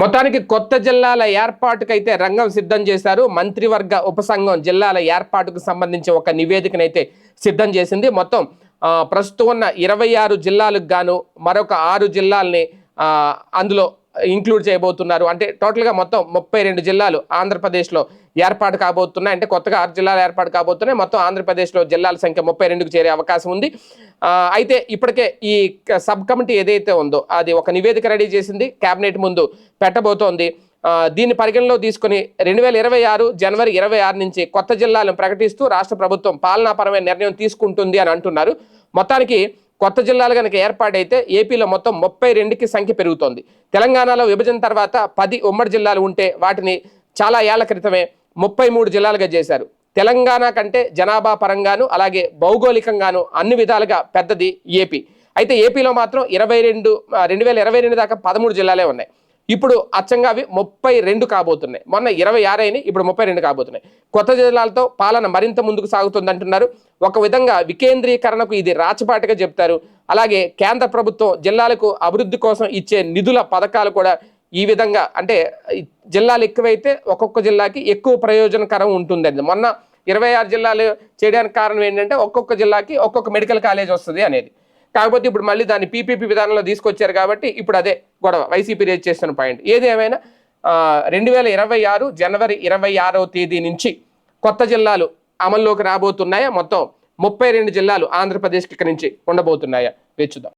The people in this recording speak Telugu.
మొత్తానికి కొత్త జిల్లాల ఏర్పాటుకైతే రంగం సిద్ధం చేశారు. మంత్రివర్గ ఉపసంఘం జిల్లాల ఏర్పాటుకు సంబంధించి ఒక నివేదికనైతే సిద్ధం చేసింది. మొత్తం ప్రస్తుతం ఉన్న ఇరవై ఆరు జిల్లాలకు గాను మరొక ఆరు జిల్లాల్ని అందులో ఇంక్లూడ్ చేయబోతున్నారు. అంటే టోటల్గా మొత్తం ముప్పై రెండు జిల్లాలు ఆంధ్రప్రదేశ్లో ఏర్పాటు కాబోతున్నాయి. అంటే కొత్తగా ఆరు జిల్లాలు ఏర్పాటు కాబోతున్నాయి. మొత్తం ఆంధ్రప్రదేశ్లో జిల్లాల సంఖ్య ముప్పై రెండుకు చేరే అవకాశం ఉంది. అయితే ఇప్పటికే ఈ క- సబ్ కమిటీ ఏదైతే ఉందో అది ఒక నివేదిక రెడీ చేసింది. కేబినెట్ ముందు పెట్టబోతోంది. దీన్ని పరిగణలో తీసుకుని రెండు వేల ఇరవై ఆరు జనవరి ఇరవై ఆరు నుంచి కొత్త జిల్లాలను ప్రకటిస్తూ రాష్ట్ర ప్రభుత్వం పాలనాపరమైన నిర్ణయం తీసుకుంటుంది అని అంటున్నారు. మొత్తానికి కొత్త జిల్లాలు కనుక ఏర్పాటైతే ఏపీలో మొత్తం ముప్పై రెండుకి సంఖ్య పెరుగుతోంది. తెలంగాణలో విభజన తర్వాత పది ఉమ్మడి జిల్లాలు ఉంటే వాటిని చాలా ఏళ్ళ క్రితమే ముప్పై మూడు జిల్లాలుగా చేశారు. తెలంగాణ కంటే జనాభా పరంగాను అలాగే భౌగోళికంగాను అన్ని విధాలుగా పెద్దది ఏపీ. అయితే ఏపీలో మాత్రం ఇరవై రెండు రెండు వేల ఇరవై రెండు దాకా పదమూడు జిల్లాలే ఉన్నాయి. ఇప్పుడు అచ్చంగా అవి ముప్పై రెండు కాబోతున్నాయి. మొన్న ఇరవై ఆరు అయినాయి ఇప్పుడు ముప్పై రెండు కాబోతున్నాయి. కొత్త జిల్లాలతో పాలన మరింత ముందుకు సాగుతుంది అంటున్నారు ఒక విధంగా వికేంద్రీకరణకు ఇది రాచపాటిగా చెప్తారు. అలాగే కేంద్ర ప్రభుత్వం జిల్లాలకు అభివృద్ధి కోసం ఇచ్చే నిధుల పథకాలు కూడా ఈ విధంగా అంటే జిల్లాలు ఎక్కువైతే ఒక్కొక్క జిల్లాకి ఎక్కువ ప్రయోజనకరం ఉంటుందండి. మొన్న ఇరవై ఆరు జిల్లాలు చేయడానికి కారణం ఏంటంటే ఒక్కొక్క జిల్లాకి ఒక్కొక్క మెడికల్ కాలేజ్ వస్తుంది అనేది. కాకపోతే ఇప్పుడు మళ్ళీ దాన్ని పీపీపీ విధానంలో తీసుకొచ్చారు కాబట్టి ఇప్పుడు అదే గొడవ. వైసీపీ రేజ్ చేస్తున్న పాయింట్ ఏది ఏమైనా రెండు వేల ఇరవై ఆరు జనవరి ఇరవై ఆరవ తేదీ నుంచి కొత్త జిల్లాలు అమల్లోకి రాబోతున్నాయా? మొత్తం ముప్పై రెండు జిల్లాలు ఆంధ్రప్రదేశ్కి ఇక్కడి నుంచి ఉండబోతున్నాయా? వేచుదాం